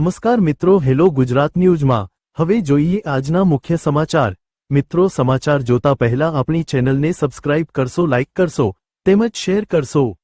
નમસ્કાર મિત્રો, હેલો ગુજરાત ન્યૂઝમાં. હવે જોઈએ આજના મુખ્ય સમાચાર. મિત્રો, સમાચાર જોતા પહેલા આપણી ચેનલને સબસ્ક્રાઇબ કરશો, લાઇક કરશો, તેમજ શેર કરશો.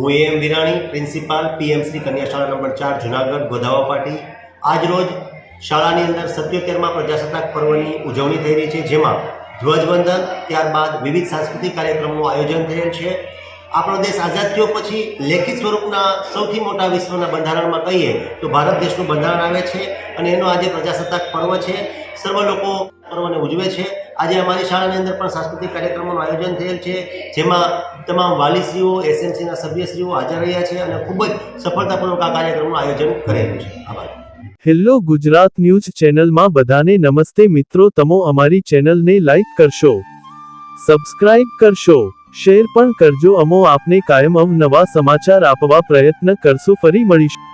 હું એમ વિરાણી પ્રિન્સિપાલ પીએમસી કન્યા શાળા નંબર ચાર, જુનાગઢ, ગોધાવા પાટી. આજ રોજ શાળાની અંદર સત્યોતેરમાં પ્રજાસત્તાક પર્વની ઉજવણી થઈ રહી છે, જેમાં ધ્વજવંદન, ત્યારબાદ વિવિધ સાંસ્કૃતિક કાર્યક્રમનું આયોજન થયેલ છે. આપણો દેશ આઝાદ થયો પછી લેખિત સ્વરૂપના સૌથી મોટા વિશ્વના બંધારણમાં કહીએ તો ભારત દેશનું બંધારણ આવે છે અને એનો આજે પ્રજાસત્તાક પર્વ છે. સર્વ લોકો પર્વને ઉજવે છે. આજે અમારી શાળાની અંદર પણ સાંસ્કૃતિક કાર્યક્રમોનું આયોજન થયેલ છે, જેમાં તમામ વાલીશ્રીઓ, એસએમસીના સભ્યશ્રીઓ હાજર રહ્યા છે અને ખૂબ જ સફળતાપૂર્વક આ કાર્યક્રમનું આયોજન કરેલું છે. આભાર. હેલો ગુજરાત ન્યૂઝ ચેનલમાં બધાને નમસ્તે મિત્રો, તમો અમારી ચેનલને લાઇક કરશો, સબસ્ક્રાઇબ કરશો, શેર પણ કરજો, અમો આપને કાયમ અવનવા સમાચાર આપવા પ્રયત્ન કરશું, ફરી મળીશું